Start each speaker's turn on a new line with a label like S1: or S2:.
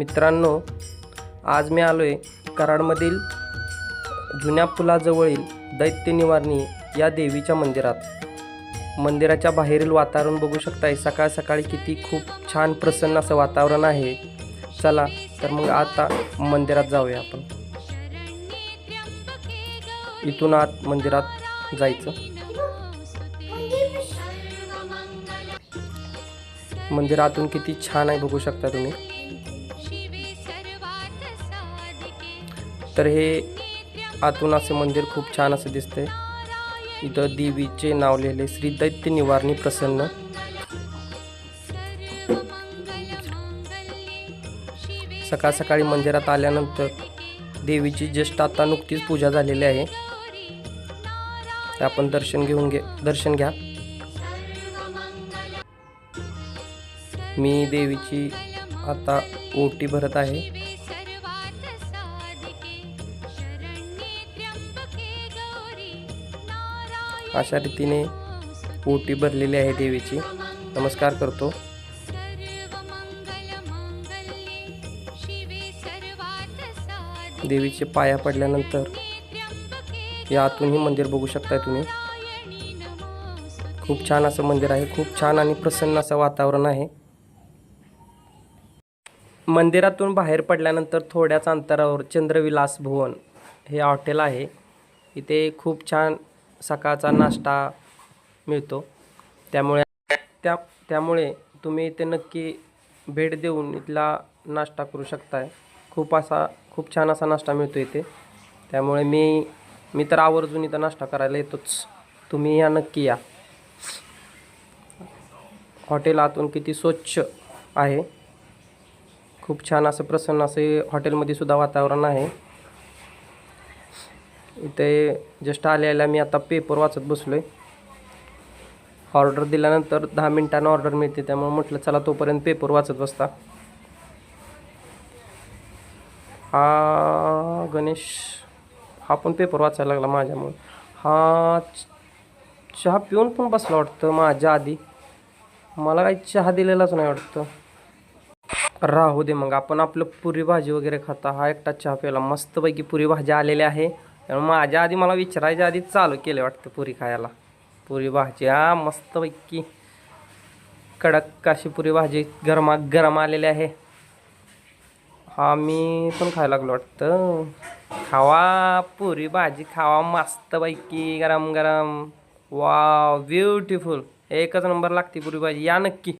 S1: मित्रांनो आज मी आलो आहे कराडमधील जुन्या पुलाजवळील दैत्य निवारणी या देवीच्या मंदिरात. मंदिराच्या बाहेरील वातावरण बघू शकताय सकाळ सकाळी किती खूप छान प्रसन्न असं वातावरण आहे. चला तर मग आता मंदिरात जाऊया आपण. इथून आत मंदिरात जायचं. मंदिरातून किती छान आहे बघू शकता तुम्ही. तर हे आतून असे मंदिर खूप छान असं दिसते. इथं देवीचे नाव लिहिले श्री दैत्य निवारणी प्रसन्न. सकाळ सकाळी मंदिरात आल्यानंतर देवीची ज्येष्ठ आता नुकतीच पूजा झालेली आहे. आपण दर्शन घेऊन घे दर्शन घ्या. मी देवीची आता ओटी भरत आहे. अशा रीतीने ओटी भरलेली आहे देवीची. नमस्कार करतो. देवीचे पाया पडल्यानंतर यातूनही मंदिर बघू शकताय तुम्ही. खूप छान असं मंदिर आहे. खूप छान आणि प्रसन्न असं वातावरण आहे. मंदिरातून बाहेर पडल्यानंतर थोड्याच अंतरावर चंद्रविलास भुवन हे हॉटेल आहे. इथे खूप छान सकाळचा नाश्ता मिळतो. त्यामुळे त्या त्यामुळे तुम्ही इथे नक्की भेट देऊन इथला नाश्ता करू शकताय. खूप असा खूप छान असा नाश्ता मिळतो इथे. त्यामुळे मी मी तर आवर्जून इथं नाश्ता करायला येतोच. तुम्ही या नक्की या. हॉटेल आतून किती स्वच्छ आहे. खूप छान असं प्रसन्न असे हॉटेलमध्ये सुद्धा वातावरण आहे. इथे जस्ट आलेला मी आता पेपर वाचत बसलो आहे ऑर्डर दिल्यानंतर दहा मिनिटानं ऑर्डर मिळते त्यामुळे म्हटलं चला तोपर्यंत पेपर वाचत बसता. हा गणेश हा पण पेपर वाचायला लागला माझ्यामुळे. हा चहा पिऊन पण बसला वाटतं माझ्या आधी. मला काही चहा दिलेलाच नाही वाटतं. राहू दे मग आपण आपलं पुरी भाजी वगैरे खाता. हा एकटा चहा प्यायला मस्तपैकी पुरी भाजी आलेली आहे. त्यामुळे माझ्या आधी मला विचारायच्या आधी चालू केले वाटतं पुरी खायला. पुरी भाजी हा मस्तपैकी. कडक अशी पुरी भाजी गरमा गरम आलेली आहे. हा मी पण खायला लागलो वाटतं. खावा पुरी भाजी खावा मस्तपैकी गरम गरम वा ब्युटिफुल एकच नंबर लागते पुरी भाजी. या नक्की.